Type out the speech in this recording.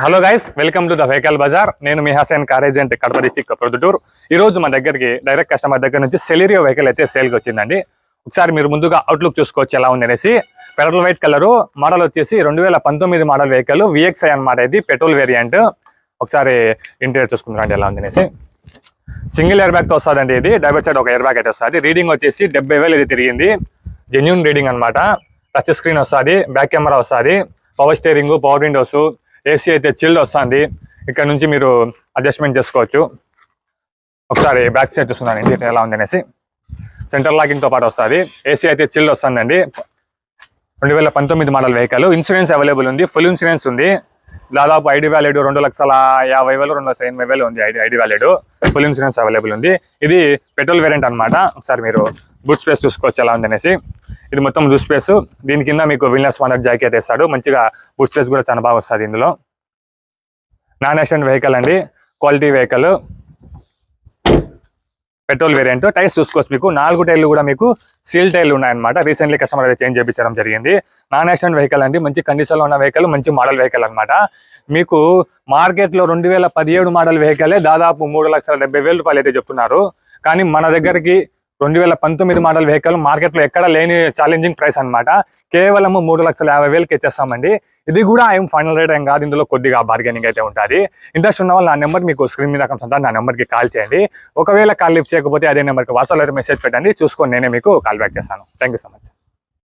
Hello guys welcome to the vehicle bazaar నేను మీ Hasan car agent Kadapa district Proddatur. రోజు మన దగ్గరికి direct customer దగ్గర నుంచి సెలీరియో వెహికల్ అయితే సేల్కి వచ్చిందండి. ఒకసారి మీరు ముందుగా అవుట్లుక్ చూసుకోవచ్చు ఎలా ఉంది అనేసి పెట్రోల్ వైట్ కలర్ మోడల్ వచ్చేసి రెండు వేల పంతొమ్మిది మోడల్ వెహికల్ విఎక్స్ఐ అనమాట ఇది పెట్రోల్ వేరియంట్ ఒకసారి ఇంటీరియర్ చూసుకుందాం ఎలా ఉంది అనేసి సింగిల్ ఎయిర్ బ్యాగ్తో వస్తుందండి ఇది. డైవర్ సైడ్ ఒక ఎయిర్ బ్యాగ్ అయితే వస్తుంది. రీడింగ్ వచ్చేసి డెబ్బై వేలు ఇది తిరిగింది. జెన్యున్ రీడింగ్ అనమాట టచ్ స్క్రీన్ వస్తుంది. బ్యాక్ కెమెరా వస్తుంది. Power steering power windows AC అయితే చిల్డ్ వస్తుంది. ఇక్కడ నుంచి మీరు అడ్జస్ట్మెంట్ చేసుకోవచ్చు. ఒకసారి బ్యాక్ సైడ్ చూస్తున్నాను ఇంటి ఎలా ఉందనేసి సెంటర్ లాకింగ్తో పాటు వస్తుంది. ఏసీ అయితే చిల్డ్ వస్తుందండి. రెండు వేల పంతొమ్మిది మోడల్ వెహికల్ ఇన్సూరెన్స్ అవైలబుల్ ఉంది. ఫుల్ ఇన్సూరెన్స్ ఉంది. దాదాపు ఐడి వ్యాలిడ్ రెండు లక్షల యాభై వేలు రెండు లక్షల ఎనభై వేలు ఉంది ID ID valid full insurance available ఉంది. ఇది పెట్రోల్ వేరియంట్ అన్నమాట. ఒకసారి మీరు బూట్ స్పేస్ చూసుకోవచ్చు ఎలా ఉందనేసి ఇది మొత్తం బూట్ స్పేస్ దీని కింద మీకు విల్నెస్ వన్ జాకెట్ వేస్తాడు. మంచిగా బూట్ స్పేస్ కూడా చాలా బాగా వస్తుంది ఇందులో. నాన్ యాక్సిడెంట్ వెహికల్ అండి. Quality vehicle petrol variant. Tyres చూసుకోవచ్చు మీకు. నాలుగు టైర్లు కూడా మీకు సీల్ టైర్లు ఉన్నాయన్నమాట. రీసెంట్లీ కస్టమర్ అయితే చేంజ్ చేయించడం జరిగింది. నాన్ యాక్సిడెంట్ వెహికల్ అండి. మంచి కండిషన్లో ఉన్న వెహికల్ మంచి మోడల్ వెహికల్ అన్నమాట. మీకు మార్కెట్లో రెండు వేల పదిహేడు మోడల్ వెహికలే దాదాపు మూడు లక్షల డెబ్బై వేల రూపాయలు అయితే చెప్తున్నారు. కానీ మన దగ్గరికి రెండు వేల పంతొమ్మిది మోడల్ వెహికల్ మార్కెట్లో ఎక్కడ లేని ఛాలెంజింగ్ ప్రైస్ అన్నమాట. కేవలం మూడు లక్షల యాభై వేలకి ఇచ్చేస్తామండి. ఇది కూడా ఏం ఫైనల్ రేట్ ఏం కాదు. ఇందులో కొద్దిగా బార్గెనింగ్ అయితే ఉంటుంది. ఇంట్రెస్ట్ ఉన్న వాళ్ళు నా నెంబర్ మీకు స్క్రీన్ మీద కనిపిస్తుంది నా నెంబర్కి కాల్ చేయండి. ఒకవేళ కాల్ లిఫ్ట్ చేయకపోతే అదే నెంబర్కి వాట్సాప్లో అయితే మెసేజ్ పెట్టండి. చూసుకొని నేనే మీకు కాల్ బ్యాక్ చేస్తాను. Thank so much